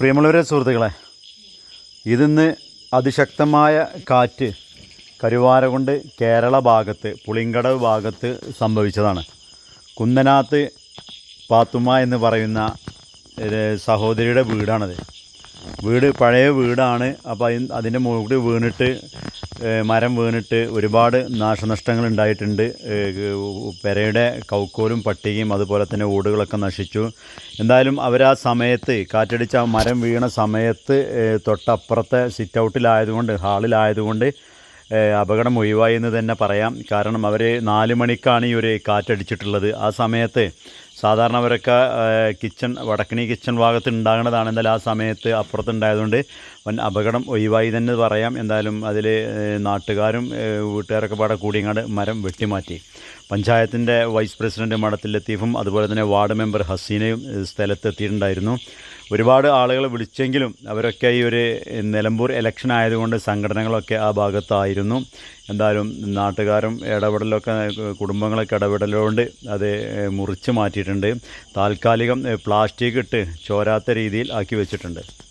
പ്രിയമുള്ളവരെ സുഹൃത്തുക്കളെ ഇതിന്ന് അതിശക്തമായ കാറ്റ് കരുവാര കൊണ്ട് കേരള ഭാഗത്ത് പുളിങ്കടവ് ഭാഗത്ത് സംഭവിച്ചതാണ്. കുന്നനാത്ത് പാത്തുമ്മ എന്ന് പറയുന്ന സഹോദരിയുടെ വീടാണത്. വീട് പഴയ വീടാണ്. അപ്പോൾ അതിന്റെ മുകളിൽ വീണിട്ട് മരം വീണിട്ട് ഒരുപാട് നാശനഷ്ടങ്ങൾ ഉണ്ടായിട്ടുണ്ട്. പെരയുടെ കൗക്കോലും പട്ടികയും അതുപോലെ തന്നെ ഓടുകളൊക്കെ നശിച്ചു. എന്തായാലും അവർ ആ സമയത്ത് കാറ്റടിച്ച ആ മരം വീണ സമയത്ത് തൊട്ടപ്പുറത്തെ സിറ്റ് ഔട്ടിലായതുകൊണ്ട് ഹാളിലായതുകൊണ്ട് അപകടം ഒഴിവായി എന്ന് തന്നെ പറയാം. കാരണം അവർ നാല് മണിക്കാണ് ഈ ഒരു കാറ്റടിച്ചിട്ടുള്ളത്. ആ സമയത്ത് സാധാരണ അവരൊക്കെ കിച്ചൺ വടക്കണി കിച്ചൺ ഭാഗത്ത് ഉണ്ടാകുന്നതാണ് എന്തായാലും ആ സമയത്ത് അപ്പുറത്തുണ്ടായതുകൊണ്ട്. വൻ അപകടം ഒഴിവായി തന്നെ പറയാം. എന്തായാലും അതിൽ നാട്ടുകാരും വീട്ടുകാരൊക്കെ പാടെ കൂടിയങ്ങാട് മരം വെട്ടിമാറ്റി. പഞ്ചായത്തിന്റെ വൈസ് പ്രസിഡന്റ് മഠത്തിൽ ലത്തീഫും അതുപോലെ തന്നെ വാർഡ് മെമ്പർ ഹസീനയും സ്ഥലത്തെത്തിയിട്ടുണ്ടായിരുന്നു. ഒരുപാട് ആളുകൾ വിളിച്ചെങ്കിലും അവരൊക്കെ ഈ ഒരു നിലമ്പൂർ ഇലക്ഷൻ ആയതുകൊണ്ട് സംഘടനകളൊക്കെ ആ ഭാഗത്തായിരുന്നു. എന്തായാലും നാട്ടുകാരും ഇടപെടലൊക്കെ കുടുംബങ്ങളൊക്കെ ഇടപെടലുകൊണ്ട് അത് മുറിച്ച് മാറ്റിയിട്ടുണ്ട്. താൽക്കാലികം പ്ലാസ്റ്റിക് ഇട്ട് ചോരാത്ത രീതിയിൽ ആക്കി വെച്ചിട്ടുണ്ട്.